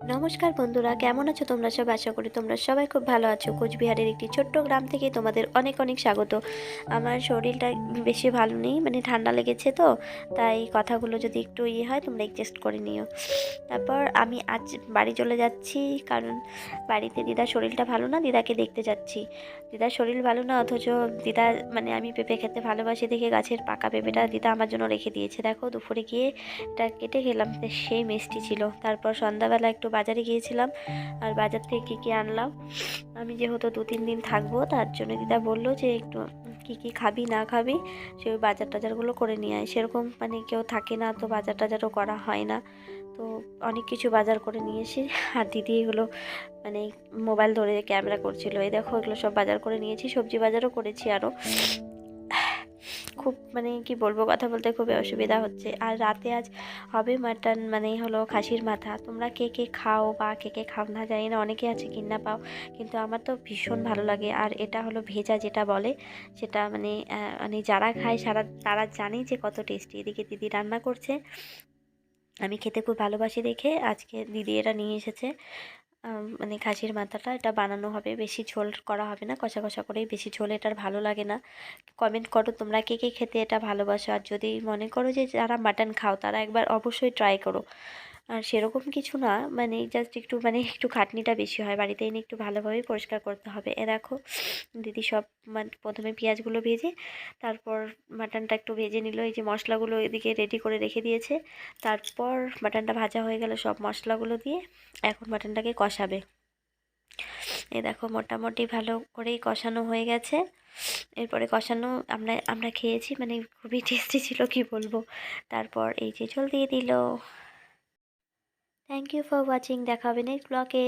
নমস্কার বন্ধুরা, কেমন আছো তোমরা সব আশা করি তোমরা সবাই খুব ভালো আছো। কোচবিহারের একটি ছোট্ট গ্রাম থেকে তোমাদের অনেক অনেক স্বাগত। আমার শরীরটা বেশি ভালো নেই মানে ঠান্ডা লেগেছে তো, তাই কথাগুলো যদি একটু ইয়ে হয়, তোমরা অ্যাডজাস্ট করে নিও। তারপর আমি আজ বাড়ি চলে যাচ্ছি, কারণ বাড়িতে দিদার শরীরটা ভালো না, দিদাকে দেখতে যাচ্ছি। দিদার শরীর ভালো না, অথচ দিদা মানে আমি পেঁপে খেতে ভালোবাসি দেখে গাছের পাকা পেঁপেটা দিদা আমার জন্য রেখে দিয়েছে। দেখো, দুপুরে গিয়ে এটা কেটে খেলাম সেই মিষ্টি ছিল। তারপর সন্ধ্যাবেলা একটু বাজারে গিয়েছিলাম আর বাজার থেকে কী কী আনলাম। আমি যেহেতু দু তিন দিন থাকব, তার জন্য দিদা বলল যে একটু কী কী খাবি, না খাবি, সে বাজার টাজারগুলো করে নিয়ে আয়। সেরকম মানে কেউ থাকে না, তো বাজার টাজারও করা হয় না। তো অনেক কিছু বাজার করে নিয়ে এসে, আর দিদি এগুলো মানে মোবাইল ধরে ক্যামেরা করছিল। এই দেখো এগুলো সব বাজার করে নিয়েছি, সবজি বাজারও করেছি আরও। খুব মানে কি বলব, কথা বলতে খুবই অসুবিধা হচ্ছে। আর রাতে আজ হবে মাটন মানে হলো খাসির মাথা। তোমরা কে কে খাও বা কে কে খাও না জানি না, অনেকে আছে কিনা পাও, কিন্তু আমার তো ভীষণ ভালো লাগে। আর এটা হলো ভেজা যেটা বলে, সেটা মানে মানে যারা খায় সারা, তারা জানে যে কত টেস্টি এদিকে দিদি রান্না করছে। আমি খেতে খুব ভালোবাসি দেখে, আজকে দিদি এটা নিয়ে এসেছে। মানে খাসির মাথাটা এটা বানানো হবে, বেশি ঝোল করা হবে না, কষা কষা করেই বেশি ঝোল, এটার ভালো লাগে না। কমেন্ট করো তোমরা কে কে খেতে এটা ভালোবাসো, আর যদি মনে করো যে যারা মাটন খাও, তারা একবার অবশ্যই ট্রাই করো। আর সেরকম কিছু না। মানে জাস্ট একটু মানে একটু খাটনিটা বেশি হয়। বাড়িতে এনে একটু ভালোভাবেই পরিষ্কার করতে হবে। এ দেখো, দিদি সব মানে প্রথমে পেঁয়াজগুলো ভেজে, তারপর মাটনটা একটু ভেজে নিল। এই যে মশলাগুলো এদিকে রেডি করে রেখে দিয়েছে। তারপর মাটনটা ভাজা হয়ে গেলে সব মশলাগুলো দিয়ে এখন মাটনটাকে কষাবে। এ দেখো, মোটামুটি ভালো করেই কষানো হয়ে গেছে। এরপরে কষানো আমরা আমরা খেয়েছি। মানে খুবই টেস্টি ছিল, কি বলব? তারপর এই যে জল দিয়ে দিল। থ্যাংক ইউ ফর ওয়াচিং দেখা হবে নেক্সট ব্লগে